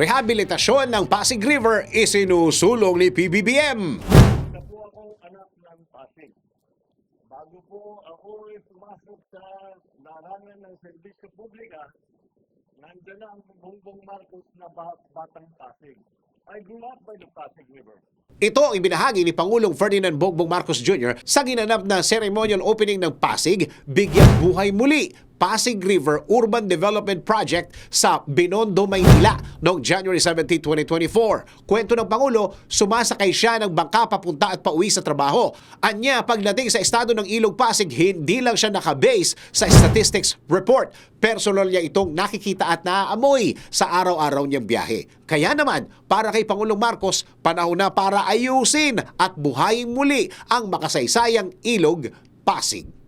rehabilitasyon ng Pasig River isinusulong ni PBBM. na po akong anak ng Pasig. Bago po ako ay pumasok sa larangan ng serbisyo publika, nandiyan na ang Bongbong Marcos na ba- batang Pasig. I grew up by the Pasig River. Ito ang ibinahagi ni Pangulong Ferdinand Bongbong Marcos Jr. sa ginanap na ceremonial opening ng Pasig, Bigyang Buhay Muli, Pasig River Urban Development Project sa Binondo, Maynila noong January 17, 2024. Kwento ng Pangulo, sumasakay siya ng bangka papunta at pauwi sa trabaho. Anya, pagdating sa estado ng Ilog Pasig, hindi lang siya nakabase sa statistics report. Personal niya itong nakikita at naaamoy sa araw-araw niyang biyahe. Kaya naman, para kay Pangulong Marcos, panahon na para ayusin at buhayin muli ang makasaysayang Ilog Pasig.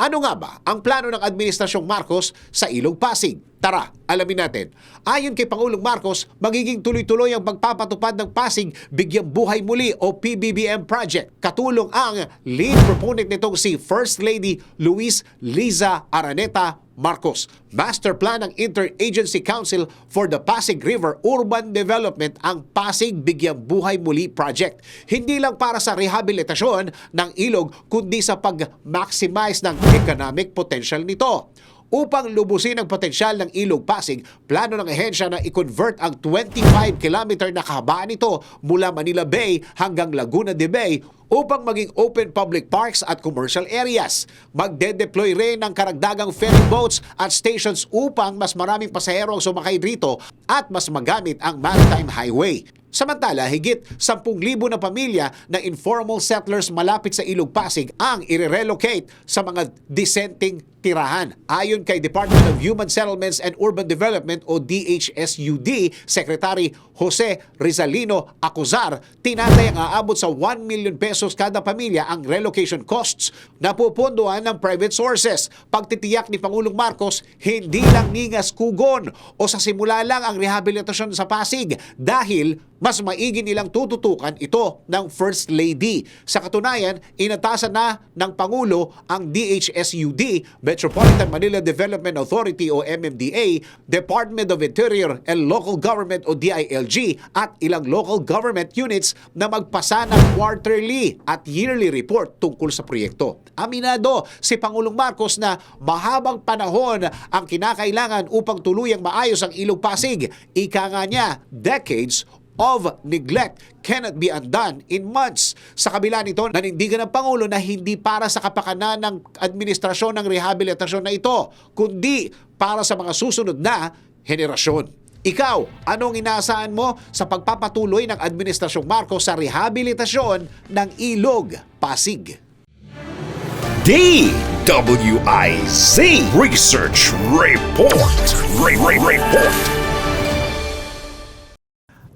Ano nga ba ang plano ng Administrasyong Marcos sa Ilog Pasig? Tara, alamin natin. Ayon kay Pangulong Marcos, magiging tuloy-tuloy ang pagpapatupad ng Pasig Bigyang Buhay Muli o PBBM project. Katulong ang lead proponent nitong si First Lady Luis Liza Araneta Marcos. Master plan ng Interagency Council for the Pasig River Urban Development ang Pasig Bigyang Buhay Muli Project. Hindi lang para sa rehabilitasyon ng ilog kundi sa pag-maximize ng economic potential nito. Upang lubusin ang potensyal ng Ilog Pasig, plano ng ehensya na i-convert ang 25 kilometer na kahabaan nito mula Manila Bay hanggang Laguna de Bay upang maging open public parks at commercial areas. Magde-deploy rin ng karagdagang ferry boats at stations upang mas maraming pasahero ang sumakay dito at mas magamit ang maritime highway. Samantala, higit 10,000 na pamilya na informal settlers malapit sa Ilog Pasig ang irerelocate sa mga dissenting tirahan. Ayon kay Department of Human Settlements and Urban Development o DHSUD, Secretary Jose Rizalino Acuzar, tinatay ang aabot sa 1 million pesos kada pamilya ang relocation costs na pupunduan ng private sources. Pagtitiyak ni Pangulong Marcos, hindi lang ningas kugon o sa simula lang ang rehabilitasyon sa Pasig dahil mas maigi nilang tututukan ito ng First Lady. Sa katunayan, inatasan na ng Pangulo ang DHSUD, Metropolitan Manila Development Authority o MMDA, Department of Interior and Local Government o DILG at ilang local government units na magpasa ng quarterly at yearly report tungkol sa proyekto. Aminado si Pangulong Marcos na mahabang panahon ang kinakailangan upang tuluyang maayos ang Ilog Pasig. Ika nga niya, decades of neglect cannot be undone in months. Sa kabila nito, nanindigan ng Pangulo na hindi para sa kapakanan ng administrasyon ng rehabilitasyon na ito, kundi para sa mga susunod na henerasyon. Ikaw, anong inaasahan mo sa pagpapatuloy ng Administrasyong Marcos sa rehabilitasyon ng Ilog, Pasig? DWIZ Research Report. Re- Re- Report.